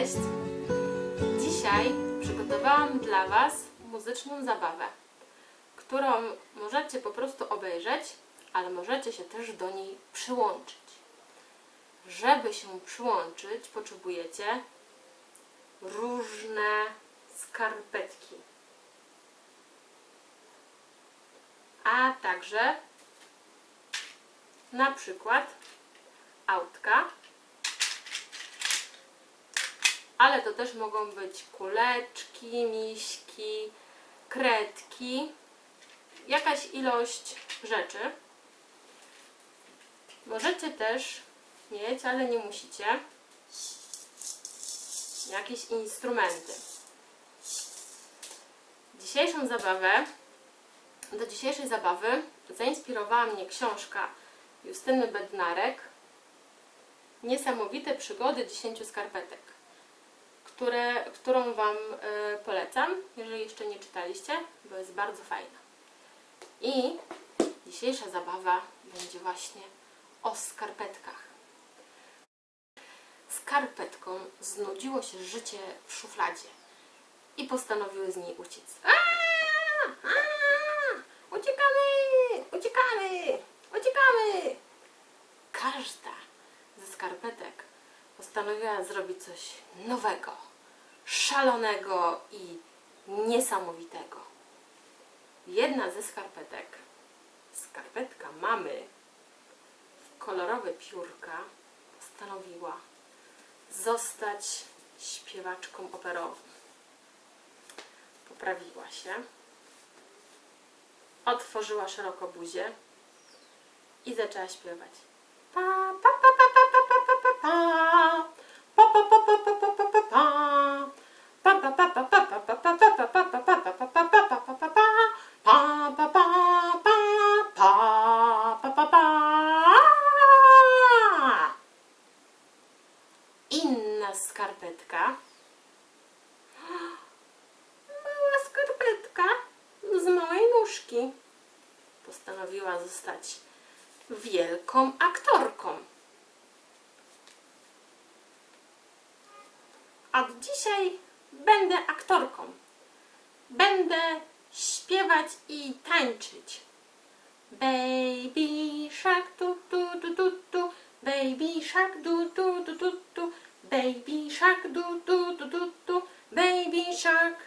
Cześć! Dzisiaj przygotowałam dla Was muzyczną zabawę, którą możecie po prostu obejrzeć, ale możecie się też do niej przyłączyć. Żeby się przyłączyć, potrzebujecie różne skarpetki, a także na przykład autka ale to też mogą być kuleczki, miśki, kredki, jakaś ilość rzeczy. Możecie też mieć, ale nie musicie, jakieś instrumenty. Dzisiejszą zabawę, do dzisiejszej zabawy zainspirowała mnie książka Justyny Bednarek Niesamowite przygody 10 skarpetek które, którą Wam e, polecam, jeżeli jeszcze nie czytaliście, bo jest bardzo fajna. I dzisiejsza zabawa będzie właśnie o skarpetkach. Skarpetką znudziło się życie w szufladzie i postanowiły z niej uciec. Aaa! Aaa! Uciekamy! Uciekamy! Uciekamy! Każda ze skarpetek postanowiła zrobić coś nowego, szalonego i niesamowitego. Jedna ze skarpetek, skarpetka mamy kolorowe piórka, postanowiła zostać śpiewaczką operową. Poprawiła się, otworzyła szeroko buzię i zaczęła śpiewać. Pa, pa, pa, pa, pa, pa, pa, pa, pa, pa. Pa, pa, pa, pa, pa, pa, pa, Inna skarpetka. Mała skarpetka z małej nóżki. Postanowiła zostać wielką aktorką. A dzisiaj aktorką. Będę śpiewać i tańczyć. Baby shark tu tu tu tu tu Baby shark du tu tu tu tu Baby shark du tu tu tu tu Baby shark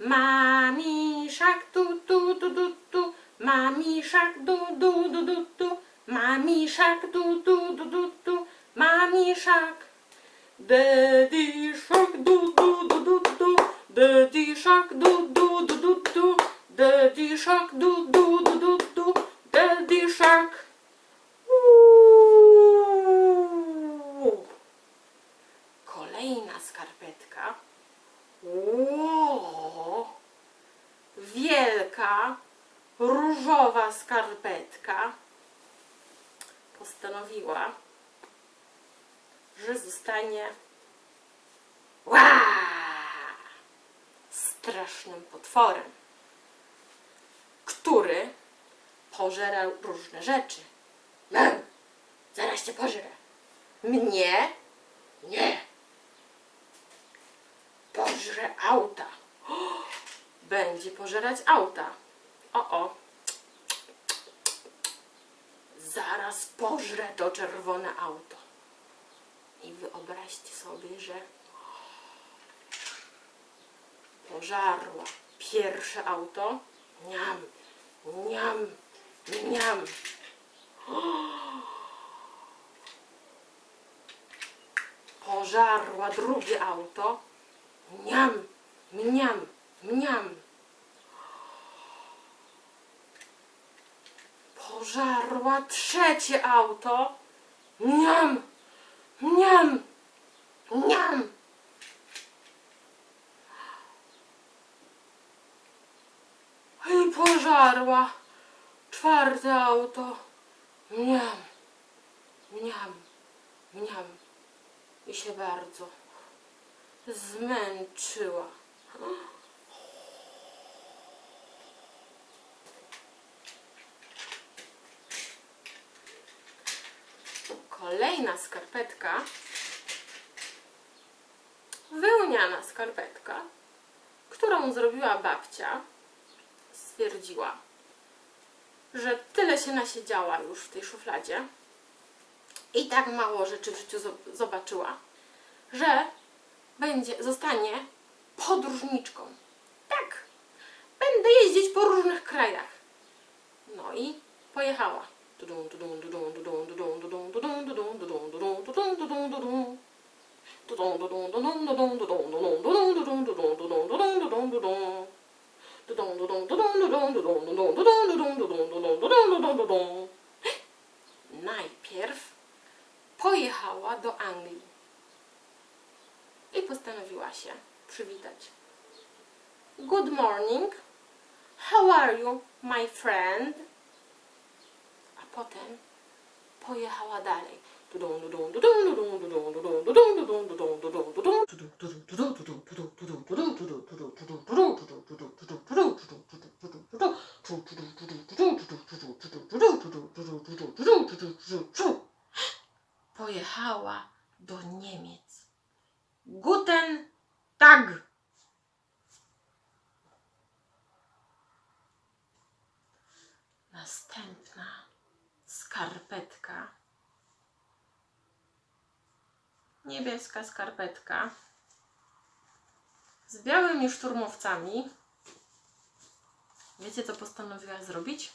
Mami shark tu tu tu tu tu Mami shark du du du du du Mami shark du du du du du Mami shark Daddy shark du du Daddy shark du du du du du Shark du du du du du Daddy shark Uuu. Kolejna skarpetka. Ło! Wielka, różowa skarpetka postanowiła, że zostanie Ła! strasznym potworem, pożera różne rzeczy. No, zaraz cię pożrę. Mnie? Nie. Pożrę auta. Będzie pożerać auta. O, o. Zaraz pożrę to czerwone auto. I wyobraźcie sobie, że pożarła pierwsze auto. Niam, niam, Miam. Pożarła drugie auto. Miam, miam, miam. Pożarła trzecie auto. Miam, miam, miam. I pożarła czwarte auto. Mniam, mniam, mniam. I się bardzo zmęczyła. Kolejna skarpetka wełniana skarpetka, którą zrobiła babcia, stwierdziła, że tyle się nasiedziała już w tej szufladzie i tak mało rzeczy w życiu zo- zobaczyła, że będzie, zostanie podróżniczką. Tak, będę jeździć po różnych krajach. No i pojechała. Najpierw pojechała do Anglii i postanowiła się przywitać. Good morning. How are you, my friend? A potem pojechała dalej. Pojechała do Niemiec. Guten Tag! Następna skarpetka. Niebieska skarpetka z białymi szturmowcami. Wiecie, co postanowiła zrobić?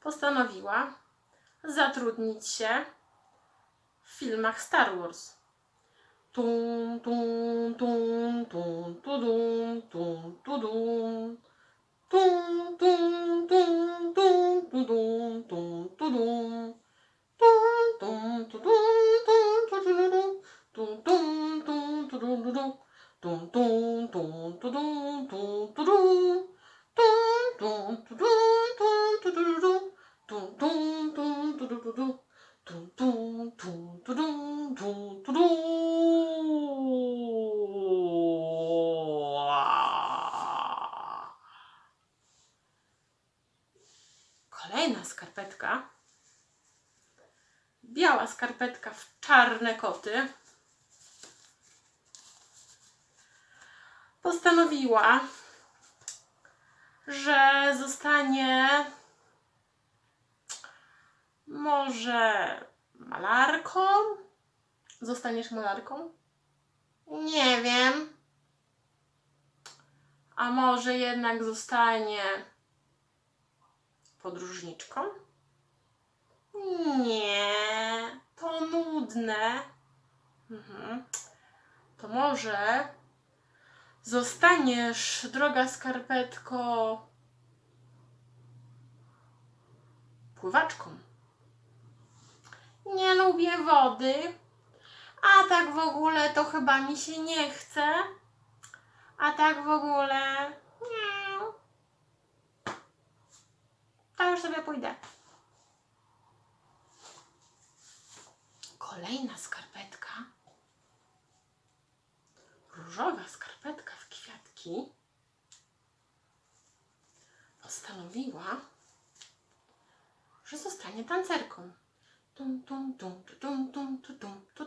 Postanowiła zatrudnić się w filmach Star Wars. Tum, tum, tum, tum, tudum, tum, tudum. Tum, tum, tum, tum, tudum, tum, tudum. dun, dun, dun, dun. Biała skarpetka w czarne koty. Postanowiła, że zostanie może malarką. Zostaniesz malarką? Nie wiem. A może jednak zostanie podróżniczką? Nie, to nudne. Mhm. To może zostaniesz, droga skarpetko, pływaczką. Nie lubię wody, a tak w ogóle to chyba mi się nie chce. A tak w ogóle. Nie. To już sobie pójdę. Kolejna skarpetka. Różowa skarpetka w kwiatki. Postanowiła, że zostanie tancerką. Tum tum tum tu, tum tum tu, tum tu,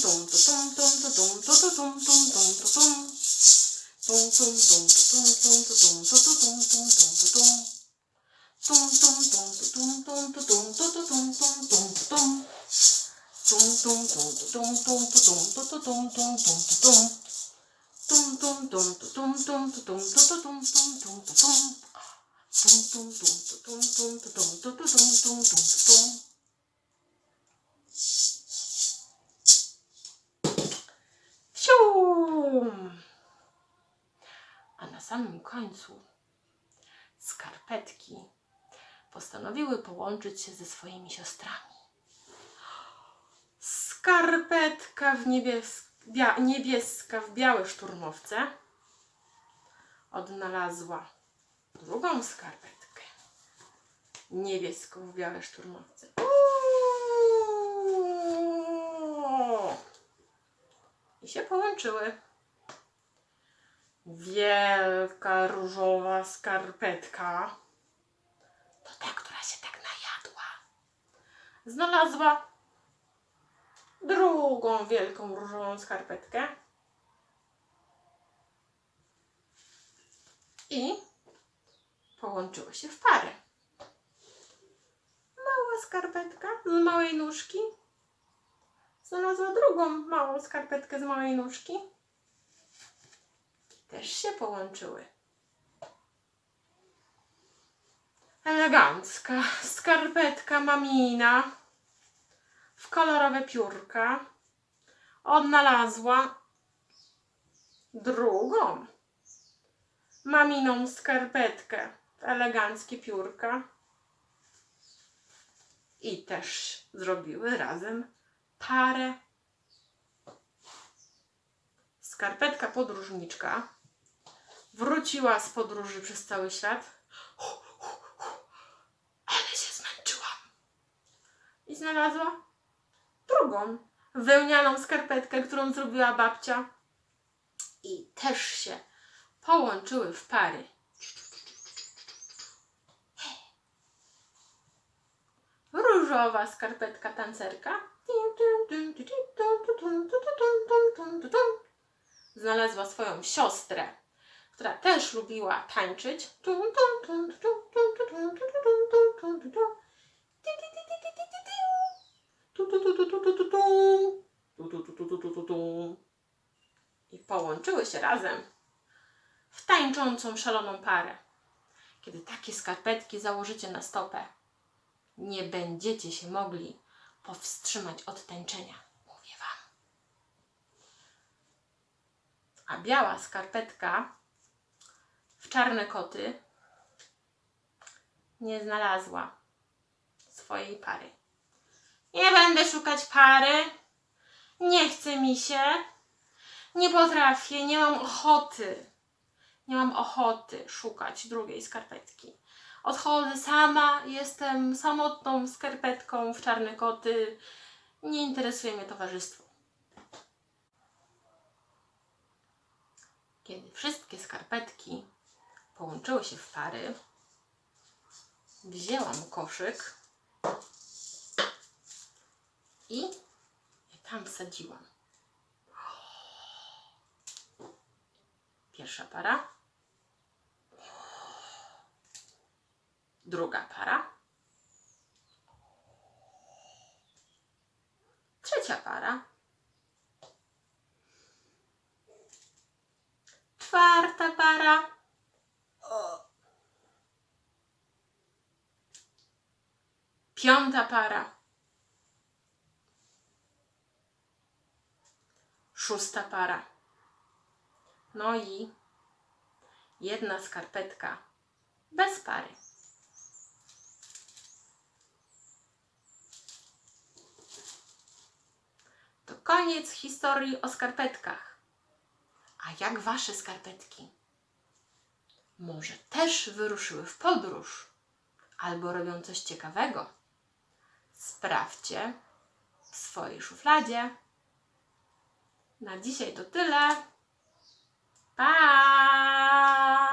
tum tu, tum tu, tu, tum tum tum tu, tum. Tum tum tum tu, tum tum tu, tum tu, tu, tum tum tum tu, tum. Tum tum tum tu, tum tum tu, tum tu, tu, tum tum tum tu, tum. Tam tam tam ta tam tam ta tam ta ta tam tam tam ta tam. Tom tom tom to tom tom to tom to to tom tom tom to tam. Uuu! Tom tom tom samym końcu skarpetki postanowiły połączyć się ze swoimi siostrami. Skarpetka w bia- niebieska w białe szturmowce odnalazła drugą skarpetkę. Niebieską w białe szturmowce. Uuu. I się połączyły. Wielka różowa skarpetka. To ta, która się tak najadła. Znalazła drugą wielką różową skarpetkę. I połączyły się w parę. Mała skarpetka z małej nóżki znalazła drugą małą skarpetkę z małej nóżki. Też się połączyły. Elegancka. Skarpetka mamina w kolorowe piórka. Odnalazła drugą maminą skarpetkę. W eleganckie piórka. I też zrobiły razem parę. Skarpetka podróżniczka wróciła z podróży przez cały świat. Ale się zmęczyłam. I znalazła drugą wełnianą skarpetkę, którą zrobiła babcia. I też się połączyły w pary. Różowa skarpetka tancerka znalazła swoją siostrę, która też lubiła tańczyć. I połączyły się razem w tańczącą szaloną parę. Kiedy takie skarpetki założycie na stopę, nie będziecie się mogli powstrzymać od tańczenia. Mówię wam. A biała skarpetka czarne koty nie znalazła swojej pary. Nie będę szukać pary. Nie chce mi się. Nie potrafię, nie mam ochoty. Nie mam ochoty szukać drugiej skarpetki. Odchodzę sama, jestem samotną skarpetką w czarne koty. Nie interesuje mnie towarzystwo. Kiedy wszystkie skarpetki połączyły się w pary, wzięłam koszyk i je tam wsadziłam. Pierwsza para. Druga para. Trzecia para. Czwarta para. Piąta para. Szósta para. No i jedna skarpetka bez pary. To koniec historii o skarpetkach. A jak wasze skarpetki? Może też wyruszyły w podróż albo robią coś ciekawego? sprawdźcie w swojej szufladzie. Na dzisiaj to tyle. Pa!